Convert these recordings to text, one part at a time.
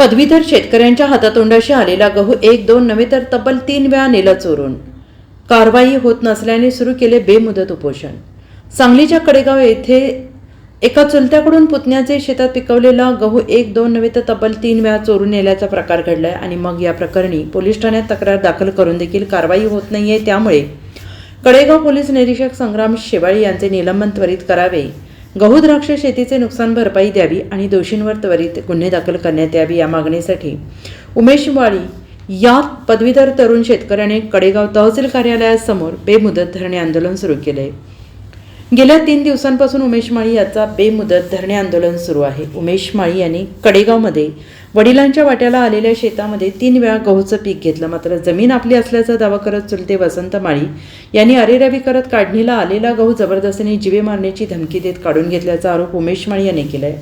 पदवीधर शेतकऱ्यांच्या हातातोंडाशी आलेला गहू एक दोन नव्हे तर तब्बल तीन वेळा नेलं चोरून. कारवाई होत नसल्याने सुरू केले बेमुदत उपोषण. सांगलीच्या कडेगाव येथे एका चुलत्याकडून पुतण्याचे शेतात पिकवलेला गहू एक दोन नव्हे तर तब्बल तीन वेळा चोरून नेल्याचा प्रकार घडलाय आणि मग या प्रकरणी पोलीस ठाण्यात तक्रार दाखल करून देखील कारवाई होत नाहीये. त्यामुळे कडेगाव पोलीस निरीक्षक संग्राम शेवाळी यांचे निलंबन त्वरित करावे. गहू द्राक्ष शेतीचे नुकसान भरपाई द्यावी आणि दोषींवर त्वरित गुन्हे दाखल करण्यात यावी या मागणीसाठी उमेश वाळी या पदवीधर तरुण शेतकऱ्याने कडेगाव तहसील कार्यालयासमोर बेमुदत धरणे आंदोलन सुरू केले. गेल्या तीन दिवसांपासून उमेश माळी याचा बेमुदत धरणे आंदोलन सुरू आहे. उमेश माळी यांनी कडेगावमध्ये वडिलांच्या वाट्याला आलेल्या शेतामध्ये तीन वेळा गहूचं पीक घेतलं. मात्र जमीन आपली असल्याचा दावा करत चुलते वसंत माळी यांनी अरेरावी करत काढणीला आलेला गहू जबरदस्तीने जिवे मारण्याची धमकी देत काढून घेतल्याचा आरोप उमेश माळी यांनी आहे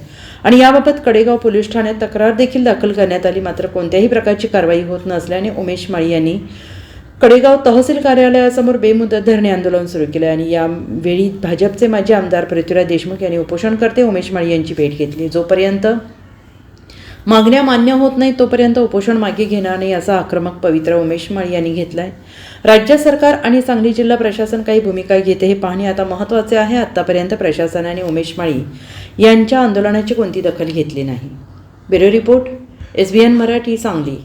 आणि याबाबत कडेगाव पोलीस ठाण्यात तक्रार देखील दाखल करण्यात आली. मात्र कोणत्याही प्रकारची कारवाई होत नसल्याने उमेश माळी यांनी कडेगाव तहसील कार्यालयासमोर बेमुदत धरणे आंदोलन सुरू केलं आणि यावेळी भाजपचे माजी आमदार पृथ्वीराज देशमुख यांनी उपोषणकर्ते उमेश माळी यांची भेट घेतली. जोपर्यंत मागण्या मान्य होत नाही तोपर्यंत उपोषण मागे घेणार नाही असा आक्रमक पवित्रा उमेश माळी यांनी घेतलाय. राज्य सरकार आणि सांगली जिल्हा प्रशासन काही भूमिका घेते हे पाहणे आता महत्त्वाचे आहे. आतापर्यंत प्रशासनाने उमेश माळी यांच्या आंदोलनाची कोणती दखल घेतली नाही. Bureau report S B N Marathi Sangli.